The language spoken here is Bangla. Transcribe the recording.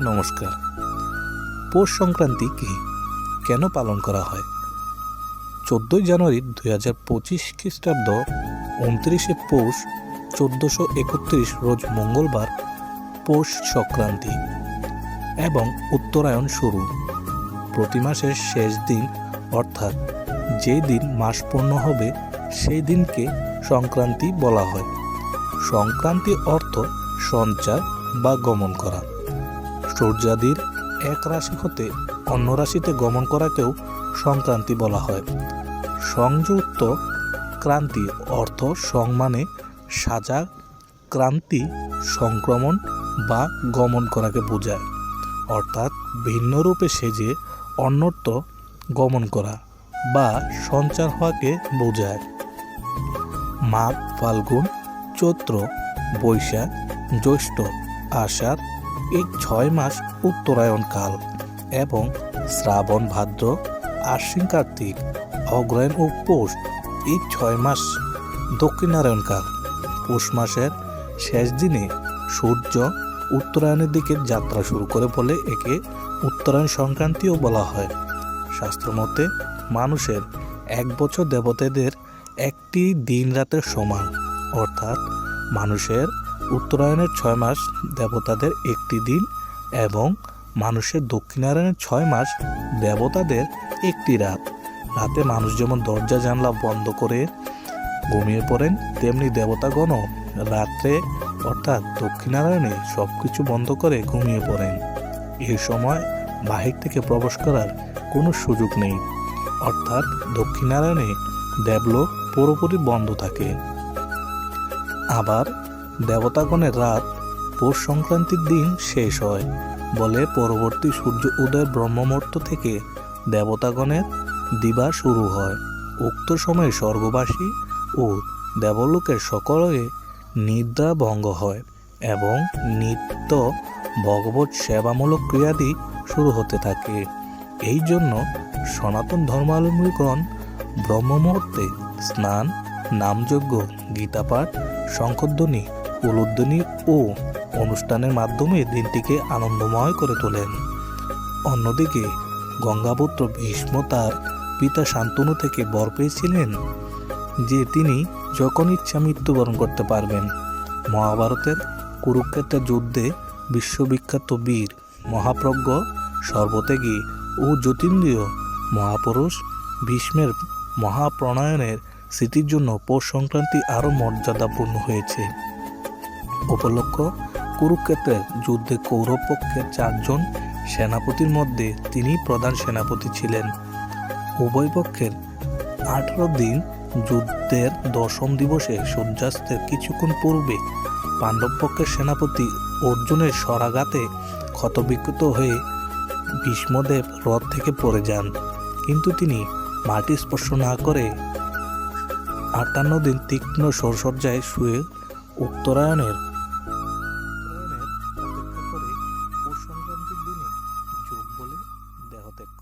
নমস্কার। পৌষ সংক্রান্তি কি কেন পালন করা হয়? চোদ্দোই জানুয়ারি দুই হাজার পঁচিশ খ্রিস্টাব্দ উনত্রিশে পৌষ চোদ্দোশো একত্রিশ রোজ মঙ্গলবার পৌষ সংক্রান্তি এবং উত্তরায়ণ শুরু। প্রতি মাসের শেষ দিন, অর্থাৎ যে দিন মাস পূর্ণ হবে, সেই দিনকে সংক্রান্তি বলা হয়। সংক্রান্তি অর্থ সঞ্চার বা গমন করা। সূর্যাদির এক রাশি হতে অন্য রাশিতে গমন করাকেও সংক্রান্তি বলা হয়। সংযুক্ত ক্রান্তি অর্থ সং মানে সাজা, ক্রান্তি সংক্রমণ বা গমন করাকে বোঝায়। অর্থাৎ ভিন্ন রূপে সেজে অন্যত্র গমন করা বা সঞ্চার হওয়াকে বোঝায়। মাঘ, ফাল্গুন, চৈত্র, বৈশাখ, জ্যৈষ্ঠ, আষাঢ় এই ছয় মাস উত্তরায়ণ কাল এবং শ্রাবণ, ভাদ্র, আশ্বিন, কার্তিক, অগ্রহায়ণ ও পৌষ এই ছয় মাস দক্ষিণারায়ণ কাল পৌষ মাসের শেষ দিনে সূর্য উত্তরায়ণের দিকে যাত্রা শুরু করে বলে একে উত্তরায়ণ সংক্রান্তিও বলা হয়। শাস্ত্রমতে মানুষের এক বছর দেবতাদের একটি দিন রাতের সমান। অর্থাৎ মানুষের উত্তরায়ণের ছয় মাস দেবতাদের একটি দিন এবং মানুষের দক্ষিণায়নের ছয় মাস দেবতাদের একটি রাত। রাতে মানুষ যেমন দরজা, জানলা বন্ধ করে ঘুমিয়ে পড়েন, তেমনি দেবতাগণও রাত্রে, অর্থাৎ দক্ষিণারায়ণে সব কিছু বন্ধ করে ঘুমিয়ে পড়েন। এই সময় বাহির থেকে প্রবেশ করার কোনো সুযোগ নেই। অর্থাৎ দক্ষিণারায়ণে দেবলোক পুরোপুরি বন্ধ থাকে। আবার দেবতাগণের রাত পৌষ সংক্রান্তির দিন শেষ হয়, বলে পরবর্তী সূর্য উদয় ব্রহ্মমূর্ত থেকে দেবতাগণের দিবা শুরু হয়। উক্ত সময়ে স্বর্গবাসী ও দেবলোকের সকলে নিদ্রা ভঙ্গ হয় এবং নিত্য ভগবত সেবামূলক ক্রিয়াদি শুরু হতে থাকে। এই জন্য সনাতন ধর্মাবলম্বীগণ ব্রহ্মমুহূর্তে স্নান, নামযজ্ঞ, গীতাপাঠ, শঙ্খধ্বনি উলুধ্বনি ও অনুষ্ঠানের মাধ্যমে দিনটিকে আনন্দময় করে তোলেন। অন্যদিকে, গঙ্গাপুত্র ভীষ্ম তার পিতা শান্তনু থেকে বর পেয়েছিলেন যে তিনি যখন ইচ্ছা মৃত্যুবরণ করতে পারবেন। মহাভারতের কুরুক্ষেত্রের যুদ্ধে বিশ্ববিখ্যাত বীর, মহাপ্রজ্ঞ, সর্বত্যাগী ও জ্যোতিন্দ্রীয় মহাপুরুষ ভীষ্মের মহাপ্রণয়নের স্মৃতির জন্য পৌষ সংক্রান্তি আরও মর্যাদাপূর্ণ হয়েছে। উপলক্ষ। কুরুক্ষেত্রের যুদ্ধে কৌরব পক্ষের চারজন সেনাপতির মধ্যে তিনি প্রধান সেনাপতি ছিলেন। উভয় পক্ষের আঠারো দিন যুদ্ধের দশম দিবসে সূর্যাস্তের কিছুক্ষণ পূর্বে পাণ্ডব পক্ষের সেনাপতি অর্জুনের স্বরাঘাতে ক্ষতবিক্ষত হয়ে ভীষ্মদেব রথ থেকে পড়ে যান। কিন্তু তিনি মাটি স্পর্শ না করে আটান্ন দিন তীক্ষ্ণ সরসজ্জায় শুয়ে উত্তরায়ণের